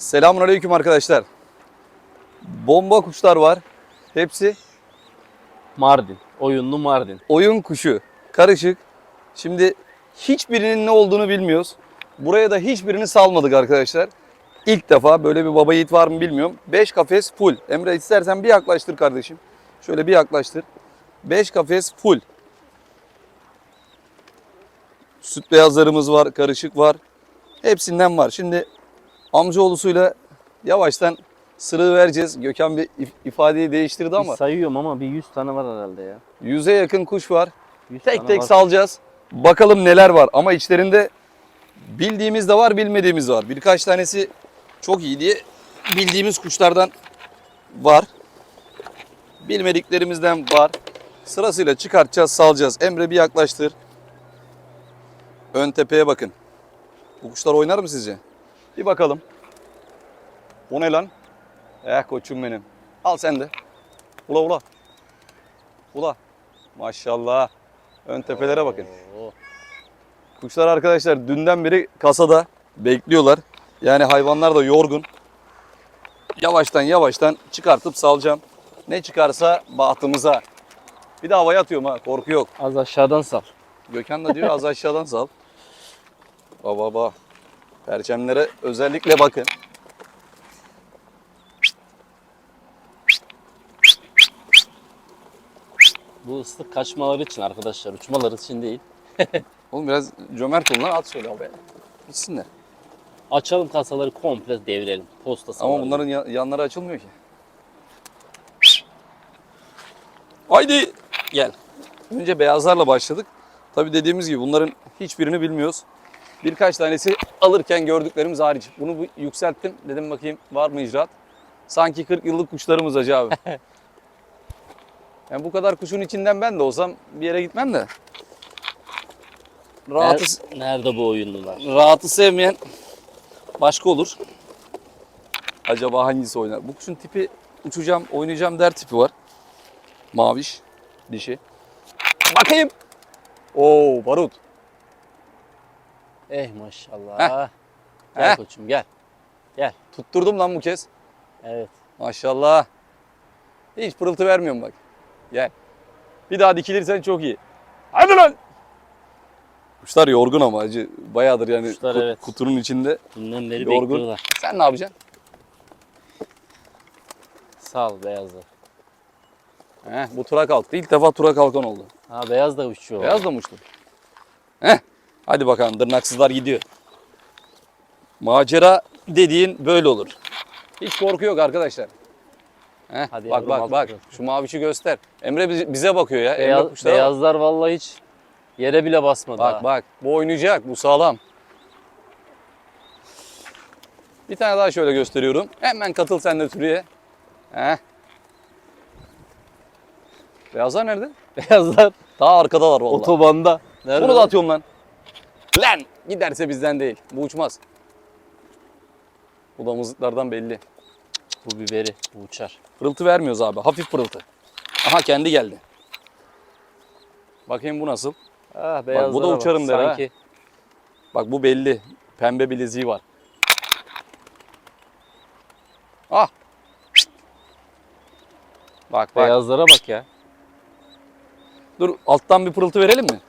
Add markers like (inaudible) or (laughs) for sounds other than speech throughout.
Selamünaleyküm arkadaşlar. Bomba kuşlar var. Hepsi Mardin. Oyunlu Mardin. oyun kuşu. Karışık. Şimdi hiçbirinin ne olduğunu bilmiyoruz. Buraya da hiçbirini salmadık arkadaşlar. İlk defa böyle bir baba yiğit var mı bilmiyorum. 5 kafes full. Emre istersen bir yaklaştır kardeşim. Şöyle bir yaklaştır. 5 kafes full. Süt beyazlarımız var, karışık var. Hepsinden var. Şimdi amcaoğlusuyla yavaştan sırrı vereceğiz. Gökhan bir if- ifadeyi değiştirdi ama Bir sayıyorum ama bir 100 tane var herhalde ya. yüze yakın kuş var. 100 Tek tek var. salacağız. Bakalım neler var ama içlerinde bildiğimiz de var, bilmediğimiz var. Birkaç tanesi çok iyi diye bildiğimiz kuşlardan var. Bilmediklerimizden var. Sırasıyla çıkartacağız, salacağız. Emre bir yaklaştır. Ön tepeye bakın. Bu kuşlar oynar mı sizce? Bir bakalım. O ne lan? Eh koçum benim. Al sen de. Ula ula. Ula. Maşallah. Ön tepelere bakın. Oo. Kuşlar arkadaşlar dünden beri kasada bekliyorlar. Yani hayvanlar da yorgun. Yavaştan yavaştan çıkartıp salacağım. Ne çıkarsa bahtımıza. Bir de havaya atıyorum ha korku yok. Az aşağıdan sal. Gökhan da diyor az aşağıdan sal. Baba baba. Perçemlere özellikle bakın. Bu ıslık kaçmaları için arkadaşlar. Uçmaları için değil. (laughs) Oğlum biraz cömert olun lan at şöyle havaya. Gitsinler. Açalım kasaları komple devirelim. Posta Ama bunların ya- yanları açılmıyor ki. Haydi gel. Önce beyazlarla başladık. Tabii dediğimiz gibi bunların hiçbirini bilmiyoruz. Birkaç tanesi alırken gördüklerimiz hariç. Bunu bu- yükselttim. Dedim bakayım var mı icraat? Sanki 40 yıllık kuşlarımız acı abi. (laughs) yani bu kadar kuşun içinden ben de olsam bir yere gitmem de. Rahatı, Ner- Nerede bu oyunlular? rahatı sevmeyen başka olur. Acaba hangisi oynar? Bu kuşun tipi uçacağım, oynayacağım der tipi var. Maviş, dişi. Bakayım. Oo, barut. Eh maşallah. Heh. Gel Heh. koçum gel. Gel. Tutturdum lan bu kez. Evet. Maşallah. Hiç pırıltı vermiyorum bak. Gel. Bir daha dikilirsen çok iyi. Hadi lan. Kuşlar yorgun ama acı. Bayağıdır yani Kuşlar kut- evet. kutunun içinde. Dünden beri Yorgun. bekliyorlar. Sen ne yapacaksın? Sal beyazlar. Heh, bu tura kalktı. İlk defa tura kalkan oldu. Ha beyaz da uçuyor. Beyaz da mı uçtu? Heh. Hadi bakalım tırnaksızlar gidiyor. Macera dediğin böyle olur. Hiç korku yok arkadaşlar. Heh, Hadi bak yavrum, bak bak. Şu mavişi göster. Emre bize bakıyor ya. Emre Beyaz, kuşlara bak. beyazlar vallahi hiç yere bile basmadı. Bak ha. bak. Bu oynayacak. Bu sağlam. Bir tane daha şöyle gösteriyorum. Hemen katıl sen de sürüye. Heh. Beyazlar nerede? (laughs) Beyazlar Daha arkadalar vallahi. otobanda. Nerede? Bunu da atıyorum lan. Lan giderse bizden değil. Bu uçmaz. Bu da mızıklardan belli. Bu biberi. Bu uçar. Pırıltı vermiyoruz abi. Hafif pırıltı. Aha kendi geldi. Bakayım bu nasıl? Ah beyazlara bu da bak. uçarım der ha. Sanki Bak bu belli. Pembe bileziği var. Ah. Bak bak. beyazlara bak ya. Dur alttan bir pırıltı verelim mi?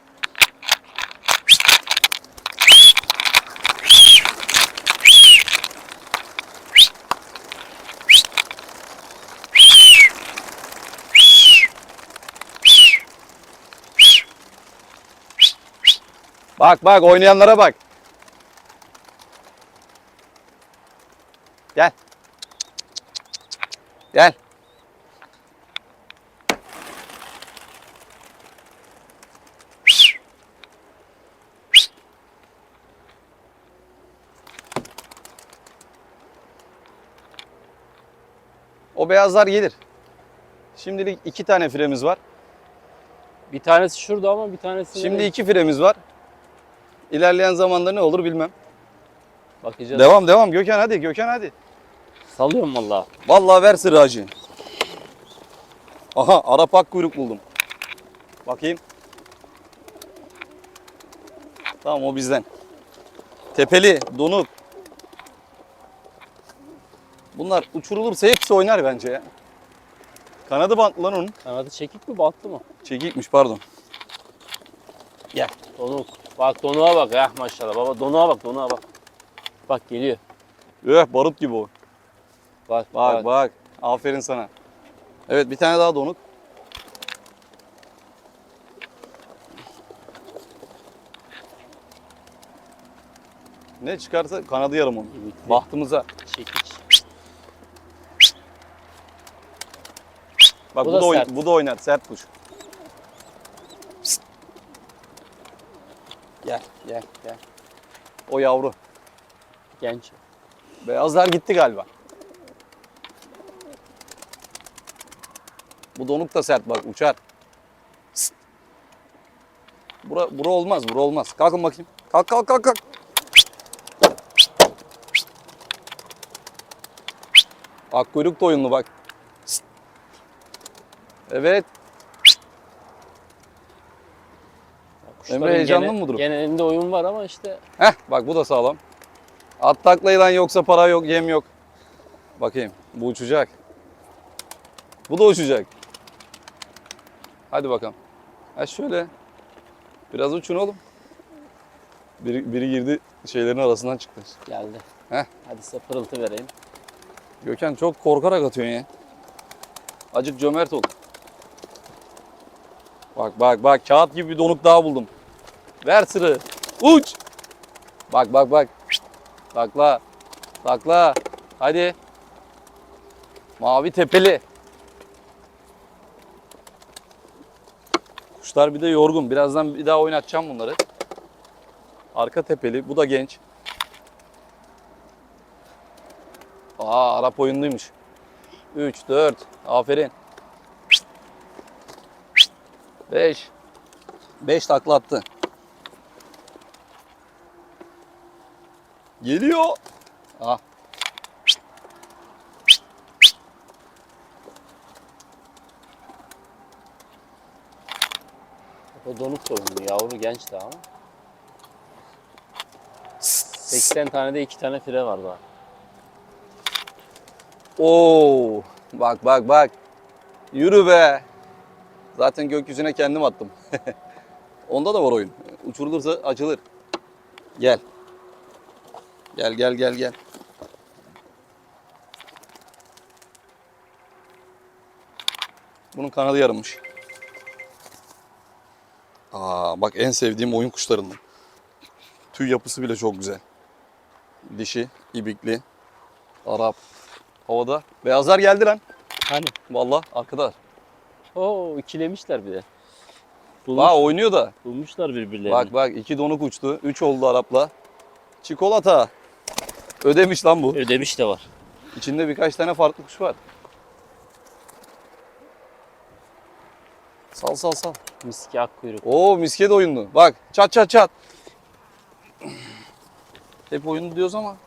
Bak bak oynayanlara bak. Gel. Gel. O beyazlar gelir. Şimdilik iki tane firemiz var. Bir tanesi şurada ama bir tanesi Şimdi iki firemiz var. İlerleyen zamanda ne olur bilmem. bakacağız. Devam devam Gökhan hadi Gökhan hadi. Salıyorum valla. Vallahi ver sırrı hacı. Aha Arap ak kuyruk buldum. Bakayım. Tamam o bizden. Tepeli, donuk. Bunlar uçurulursa hepsi oynar bence ya. Kanadı bantlı lan onun. Kanadı çekik mi bantlı mı? Çekikmiş pardon. Gel. Donuk. Bak donuğa bak ya maşallah. Baba donuğa bak donuğa bak. Bak geliyor. Öh barut gibi o. Bak Bak bak. bak. Aferin sana. Evet bir tane daha donuk. Ne çıkarsa kanadı yarım onun. Bahtımıza. Çekiç. Bak Bu bu, da da, oyn- bu da oynar sert kuş. Gel gel. O yavru. Genç. Beyazlar gitti galiba. Bu donuk da sert bak uçar. Bura, bura olmaz, bura olmaz. Kalkın bakayım. Kalk kalk kalk kalk. Akkuyruk da oyunlu bak. Evet. Kuşların Emre heyecanlı gene- mı durum? Genelinde oyun var ama işte Heh bak bu da sağlam. At taklayılan yoksa para yok, yem yok. Bakayım bu uçacak. Bu da uçacak. Hadi bakalım. Ha şöyle. Biraz uçun oğlum. Biri, biri girdi şeylerin arasından çıktı. geldi. Heh. Hadi size pırıltı vereyim. Gökhan çok korkarak atıyorsun ya. Acık cömert ol. Bak bak bak kağıt gibi bir donuk daha buldum. Ver sırı. Uç. Bak bak bak. Takla. Takla. Hadi. Mavi tepeli. Kuşlar bir de yorgun. Birazdan bir daha oynatacağım bunları. Arka tepeli. Bu da genç. Aa Arap oyunluymuş. 3, 4. Aferin. 5. 5 takla attı. Geliyor. Ah. O donuk oynuyor. Yavru genç daha ama. 80 tane de 2 tane fire var daha. Oo. Bak bak bak. Yürü be. Zaten gökyüzüne kendim attım. (laughs) Onda da var oyun. Uçurulursa açılır. Gel. Gel gel gel gel. Bunun kanadı yarılmış. Aa bak en sevdiğim oyun kuşlarından. Tüy yapısı bile çok güzel. Dişi, ibikli, Arap. Havada. Beyazlar geldi lan. Hani? Vallahi arkadaş. Oo ikilemişler bir de. Bulmuş, Aa oynuyor da. bulmuşlar birbirlerini. Bak bak iki donuk uçtu. Üç oldu Arap'la. Çikolata. Ödemiş lan bu. Ödemiş de var. İçinde birkaç tane farklı kuş var. Sal sal sal. Miski ak kuyruk. Oo misket oyunlu. Bak çat çat çat. Hep oyunlu diyoruz ama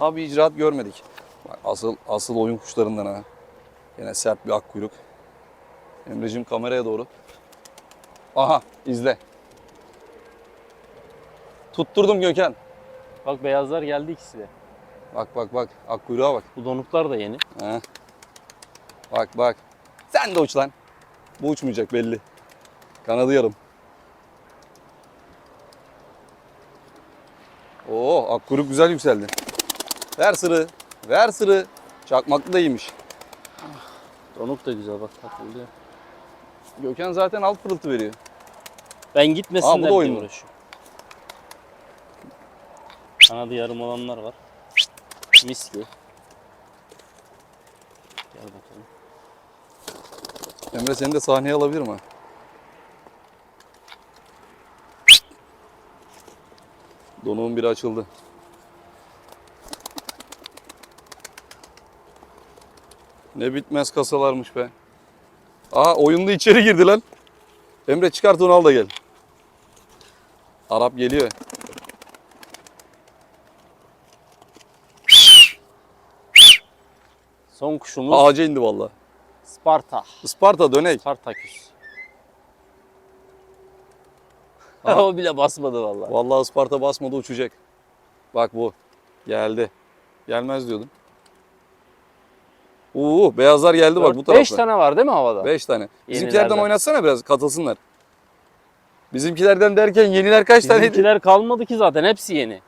daha bir icraat görmedik. Bak asıl asıl oyun kuşlarından ha. Yine sert bir ak kuyruk. Emre'cim kameraya doğru. Aha izle. Tutturdum Gökhan. Bak beyazlar geldi ikisi de. Bak bak bak ak kuyruğa bak. Bu donuklar da yeni. Ha. Bak bak. Sen de uç lan. Bu uçmayacak belli. Kanadı yarım. Oo akkuyruk güzel yükseldi. Ver sırı. Ver sırı. Çakmaklı da iyiymiş. Donuk da güzel bak takılıyor. Gökhan zaten alt pırıltı veriyor. Ben Aa, bu gitmesinler da diye oyunlu. uğraşıyorum. Kanadı yarım olanlar var. Miski. Gel bakalım. Emre seni de sahneye alabilir mi? Donuğun biri açıldı. Ne bitmez kasalarmış be. Aa oyunda içeri girdi lan. Emre çıkart onu al da gel. Arap geliyor. Son kuşumuz Ağaca indi valla. Sparta. Isparta dönek. Spartaküs. Ha. (laughs) o bile basmadı vallahi. Vallahi Isparta basmadı uçacak. Bak bu. Geldi. Gelmez diyordum. Oo beyazlar geldi bak bu tarafta. 5 tane var değil mi havada? 5 tane. Bizimkilerden oynatsana biraz katılsınlar. Bizimkilerden derken yeniler kaç taneydi? Bizimkiler kalmadı ki zaten hepsi yeni.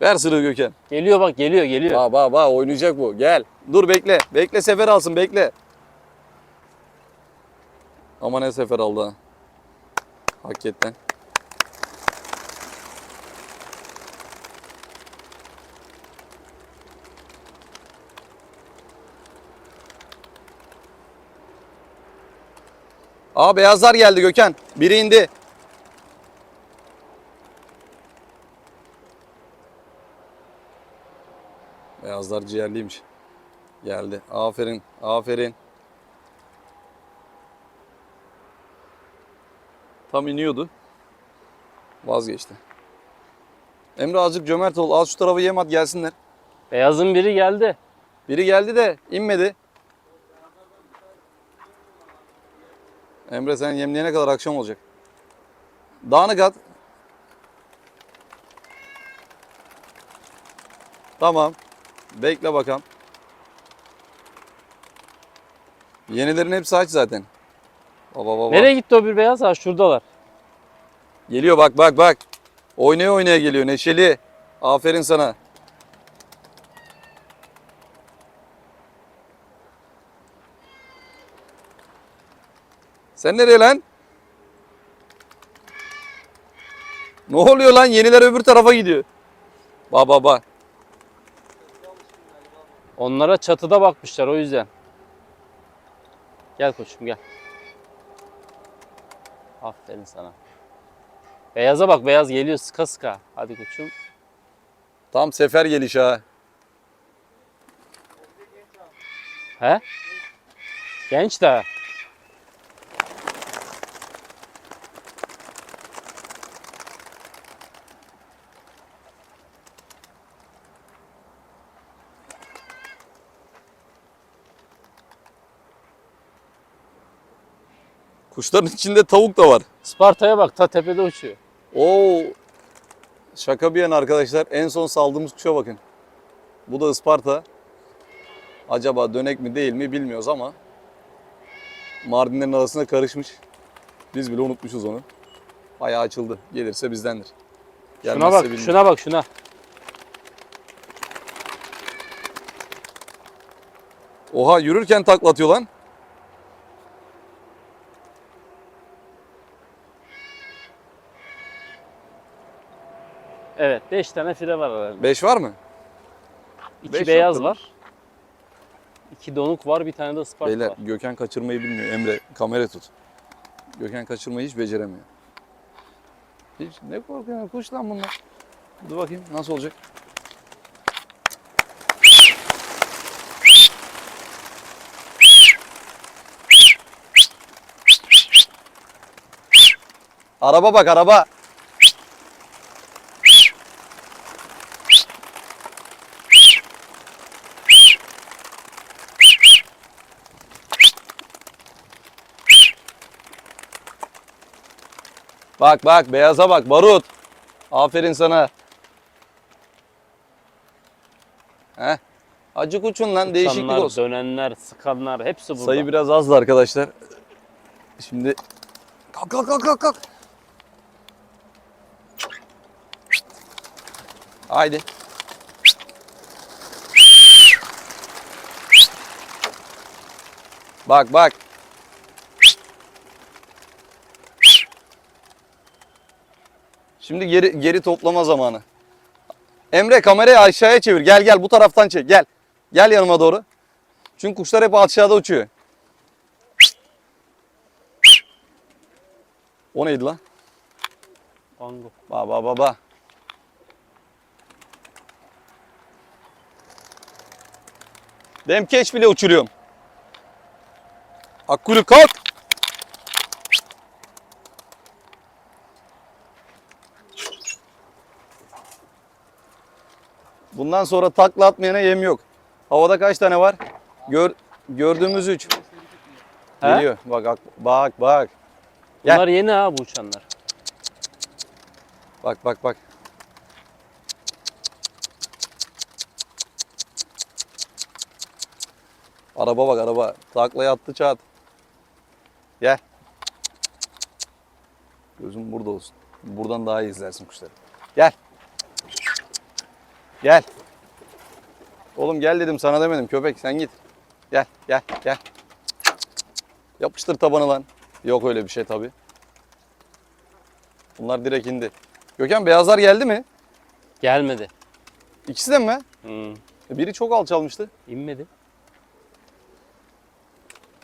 Ver sırrı Gökhan. Geliyor bak geliyor geliyor. Ba ba ba oynayacak bu. Gel. Dur bekle. Bekle sefer alsın bekle. Ama ne sefer aldı ha. Hakikaten. Aa beyazlar geldi Gökhan. Biri indi. Beyazlar ciğerliymiş. Geldi. Aferin. Aferin. Tam iniyordu. Vazgeçti. Emre azıcık cömert ol. Al şu tarafı yem at gelsinler. Beyazın biri geldi. Biri geldi de inmedi. Emre sen yemleyene kadar akşam olacak. Dağınık at. Tamam. Bekle bakalım. Yenilerin hepsi aç zaten. Baba baba. Nereye gitti o bir beyaz? Ha şuradalar. Geliyor bak bak bak. Oynaya oynaya geliyor neşeli. Aferin sana. Sen nereye lan? Ne oluyor lan? Yeniler öbür tarafa gidiyor. Ba ba ba. Onlara çatıda bakmışlar o yüzden. Gel koçum gel. Aferin sana. Beyaza bak beyaz geliyor sıka sıka. Hadi koçum. Tam sefer geliş ha. He? Genç daha. Kuşların içinde tavuk da var. Sparta'ya bak ta tepede uçuyor. Oo. Şaka bir yana arkadaşlar. En son saldığımız kuşa bakın. Bu da Isparta. Acaba dönek mi değil mi bilmiyoruz ama Mardinlerin arasına karışmış. Biz bile unutmuşuz onu. Bayağı açıldı. Gelirse bizdendir. Şuna Gelmezse bak, bilmiyorum. şuna bak, şuna. Oha yürürken taklatıyor lan. Evet, 5 tane file var herhalde. 5 var mı? 2 beş beyaz yaptım. var. 2 donuk var, bir tane de Isparta Beyler var. Gökhan kaçırmayı bilmiyor. Emre kamera tut. Gökhan kaçırmayı hiç beceremiyor. Hiç ne korkuyorsun kuş lan bunlar. Dur bakayım nasıl olacak. Araba bak araba. Bak bak beyaza bak barut. Aferin sana. Heh. Acık uçun lan değişiklik Uçanlar, olsun. dönenler, sıkanlar hepsi burada. Sayı biraz azdı arkadaşlar. Şimdi kalk kalk kalk kalk kalk. Haydi. Bak bak. Şimdi geri geri toplama zamanı. Emre kamerayı aşağıya çevir. Gel gel bu taraftan çek. Gel. Gel yanıma doğru. Çünkü kuşlar hep aşağıda uçuyor. O neydi lan? Kongo. Ba ba ba ba. Demkeç bile uçuruyorum. Akkulu kalk. Bundan sonra takla atmayana yem yok. Havada kaç tane var? Gör, gördüğümüz 3. He? Geliyor. Bak bak bak bak. Gel. Bunlar yeni ha bu uçanlar. Bak bak bak. Araba bak araba. Taklaya attı çat. Gel. Gözüm burada olsun. Buradan daha iyi izlersin kuşları. Gel. Gel. Oğlum gel dedim sana demedim köpek sen git. Gel gel gel. Yapıştır tabanı lan. Yok öyle bir şey tabi. Bunlar direkt indi. Gökhan beyazlar geldi mi? Gelmedi. İkisi de mi? Hmm. Biri çok alçalmıştı. İnmedi.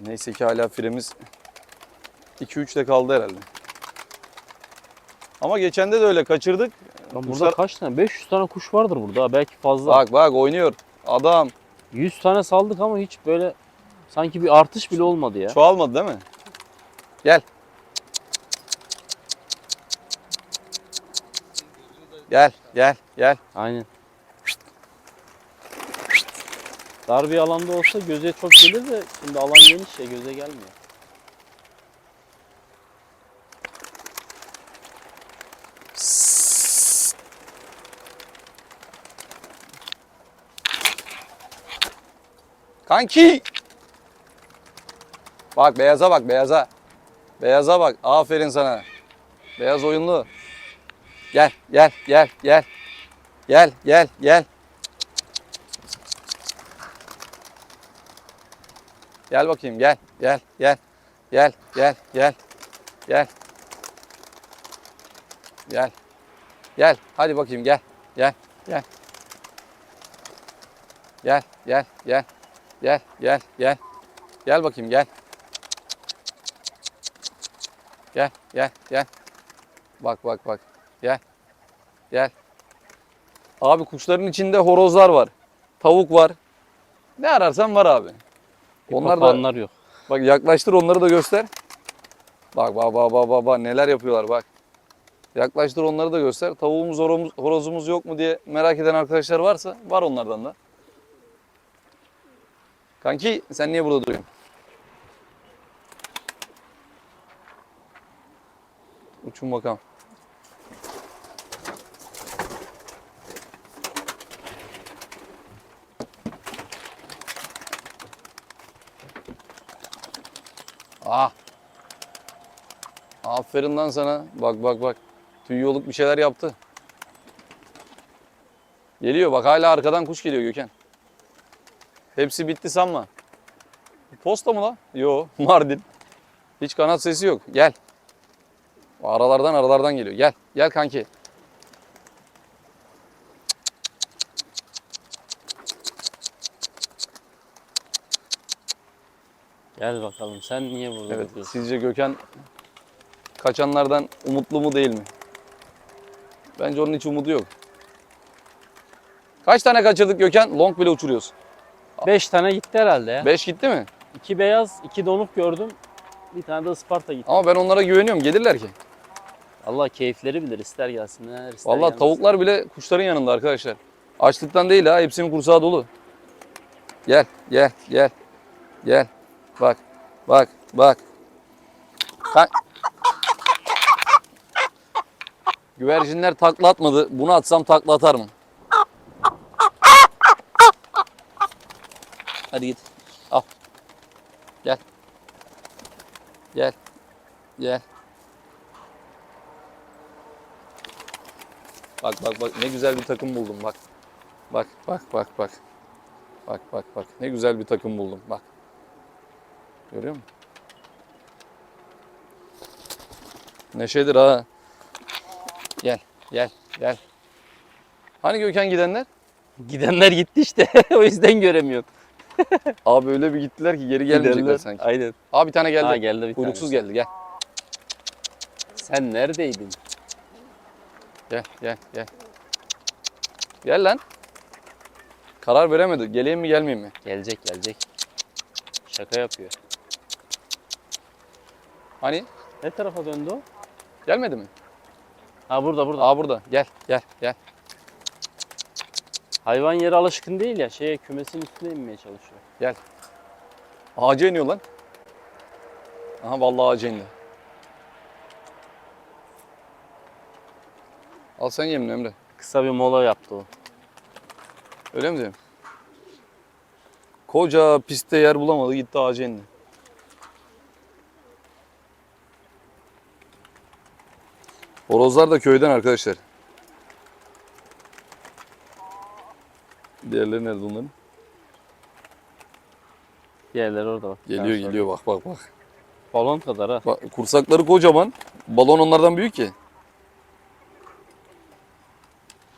Neyse ki hala firemiz 2-3 de kaldı herhalde. Ama geçende de öyle kaçırdık. Lan burada Kuşlar- kaç tane? 500 tane kuş vardır burada. ha, Belki fazla. Bak bak oynuyor. Adam 100 tane saldık ama hiç böyle sanki bir artış bile olmadı ya. çoğalmadı değil mi? Gel. Gel gel gel. Aynen. Dar bir alanda olsa göze çok gelir de şimdi alan geniş ya göze gelmiyor. Kanki. Bak beyaza bak beyaza. Beyaza bak. Aferin sana. Beyaz oyunlu. Gel gel gel gel. Gel gel gel. Gel bakayım gel gel gel. Gel gel gel. Gel. Gel. Gel. Hadi bakayım gel. Gel. Gel. Gel gel gel. Gel gel gel. Gel bakayım gel. Gel gel gel. Bak bak bak. Gel. Gel. Abi kuşların içinde horozlar var. Tavuk var. Ne ararsan var abi. Onlar da yok. bak yaklaştır onları da göster. Bak bak bak bak bak, bak neler yapıyorlar bak. Yaklaştır onları da göster. Tavuğumuz horozumuz yok mu diye merak eden arkadaşlar varsa var onlardan da. Kanki sen niye burada duruyorsun? Uçun bakalım. Ah. Aferin lan sana. Bak bak bak. Tüy yoluk bir şeyler yaptı. Geliyor bak hala arkadan kuş geliyor Gökhan. Hepsi bitti sanma. Posta mı la? Yo (laughs) Mardin. Hiç kanat sesi yok. Gel. Aralardan aralardan geliyor. Gel. Gel kanki. Gel bakalım sen niye burada Evet. duruyorsun? Sizce Gökhan kaçanlardan umutlu mu değil mi? Bence onun hiç umudu yok. Kaç tane kaçırdık Gökhan? Long bile uçuruyoruz. 5 tane gitti herhalde ya. 5 gitti mi? 2 beyaz, 2 donuk gördüm. Bir tane de Isparta gitti. Ama ben onlara güveniyorum. Gelirler ki. Allah keyifleri bilir. ister gelsinler, ister gelmesinler. tavuklar bile kuşların yanında arkadaşlar. Açlıktan değil ha. Hepsinin kursağı dolu. Gel, gel, gel. Gel. Bak, bak, bak. Kan- Güvercinler takla atmadı. Bunu atsam takla atar mı? Hadi git. Al. Gel. Gel. Gel. Bak bak bak ne güzel bir takım buldum bak. Bak bak bak bak. Bak bak bak ne güzel bir takım buldum bak. Görüyor musun? Neşedir ha. Gel gel gel. Hani Gökhan gidenler? Gidenler gitti işte. (laughs) o yüzden göremiyorum. (laughs) Abi öyle bir gittiler ki geri gelmeyecekler Gidenler- sanki. Aynen. Abi bir tane geldi. Ha geldi bir Kuyruksuz tanesi. geldi gel. Sen neredeydin? Gel gel gel. Gel lan. Karar veremedi. Geleyim mi gelmeyeyim mi? Gelecek gelecek. Şaka yapıyor. Hani? Ne tarafa döndü o? Gelmedi mi? Ha burada burada. Aa burada. Gel gel gel. Hayvan yere alışkın değil ya. Şeye kümesin üstüne inmeye çalışıyor. Ağaca iniyor lan. Aha vallahi ağaca indi. Al sen yemin Emre. Kısa bir mola yaptı o. Öyle mi diyeyim? Koca pistte yer bulamadı gitti ağaca indi. Horozlar da köyden arkadaşlar. Diğerleri nerede onların? Diğerleri orada bak. Geliyor Ben geliyor bak bak bak. Balon kadar ha. Bak kursakları kocaman. Balon onlardan büyük ki.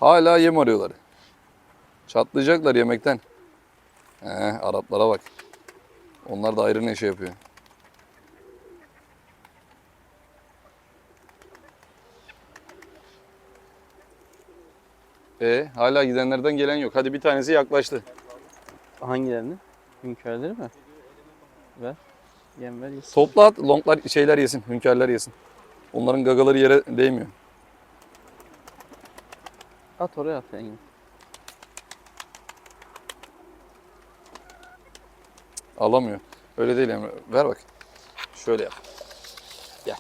Hala yem arıyorlar. Çatlayacaklar yemekten. He, Araplara bak. Onlar da ayrı neşe yapıyor. E hala gidenlerden gelen yok. Hadi bir tanesi yaklaştı. Hangilerini? Hünkârları mi? Ver. Yem ver yesin. Topla at, longlar şeyler yesin, hünkârlar yesin. Onların gagaları yere değmiyor. At oraya at yani. Alamıyor. Öyle değil Emre. Ver bak. Şöyle yap. Gel.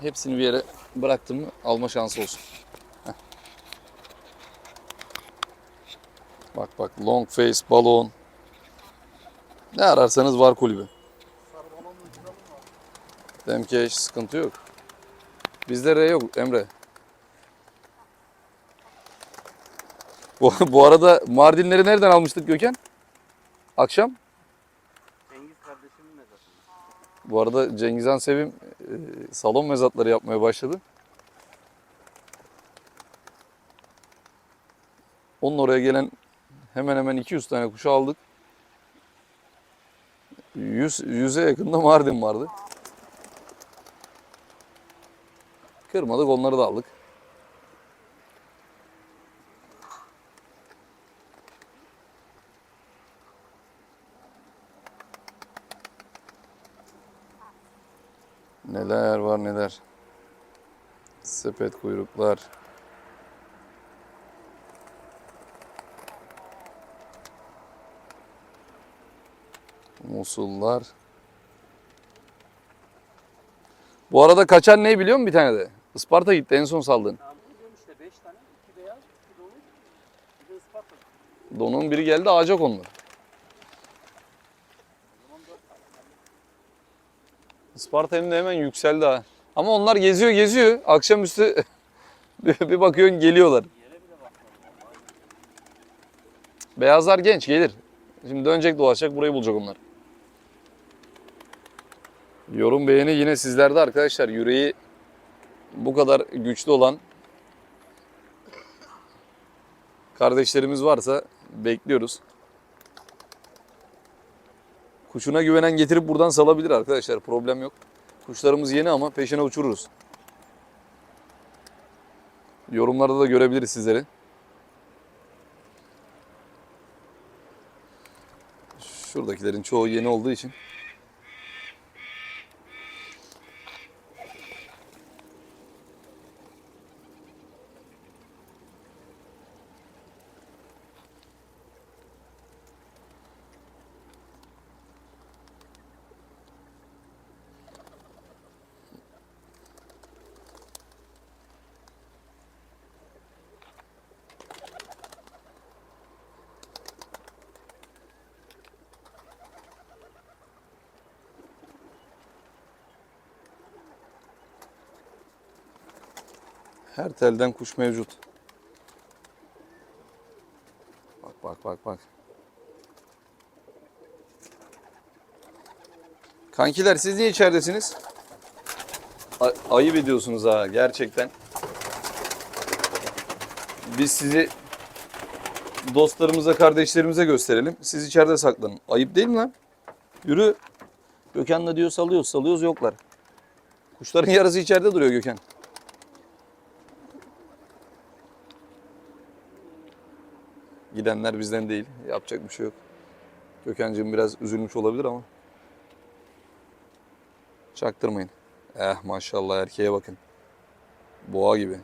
Hepsini bir yere bıraktım mı alma şansı olsun. Bak bak long face, balon. Ne ararsanız var kulübü. Demke hiç sıkıntı yok. Bizde R yok Emre. Bu, (laughs) bu arada Mardinleri nereden almıştık Gökhan? Akşam? Cengiz kardeşimin mezarı. Bu arada Cengizhan Sevim e, salon mezatları yapmaya başladı. Onun oraya gelen hemen hemen 200 tane kuşu aldık. 100, 100'e yakında Mardin vardı. Kırmadık onları da aldık. Neler var neler. Sepet kuyruklar. Musullar. Bu arada kaçan ne biliyor musun bir tane de? Isparta gitti en son saldığın. Tamam bunu diyorum işte 5 tane. 2 beyaz, 2 dolu, bir de Isparta. Donun biri geldi ağaca kondu. Isparta hem de hemen yükseldi ha. Ama onlar geziyor geziyor. Akşamüstü (laughs) bir bakıyorsun geliyorlar. Beyazlar genç gelir. Şimdi dönecek dolaşacak burayı bulacak onlar. Yorum beğeni yine sizlerde arkadaşlar. Yüreği bu kadar güçlü olan kardeşlerimiz varsa bekliyoruz. Kuşuna güvenen getirip buradan salabilir arkadaşlar. Problem yok. Kuşlarımız yeni ama peşine uçururuz. Yorumlarda da görebiliriz sizleri. Şuradakilerin çoğu yeni olduğu için. Her telden kuş mevcut. Bak bak bak bak. Kankiler siz niye içeridesiniz? A- ayıp ediyorsunuz ha gerçekten. Biz sizi dostlarımıza, kardeşlerimize gösterelim. Siz içeride saklanın. Ayıp değil mi lan? Yürü. Gökhan da diyor salıyoruz, salıyoruz yoklar. Kuşların yarısı içeride duruyor Gökhan. Gidenler bizden değil. Yapacak bir şey yok. Gökhan'cığım biraz üzülmüş olabilir ama. Çaktırmayın. Eh maşallah erkeğe bakın. Boğa gibi.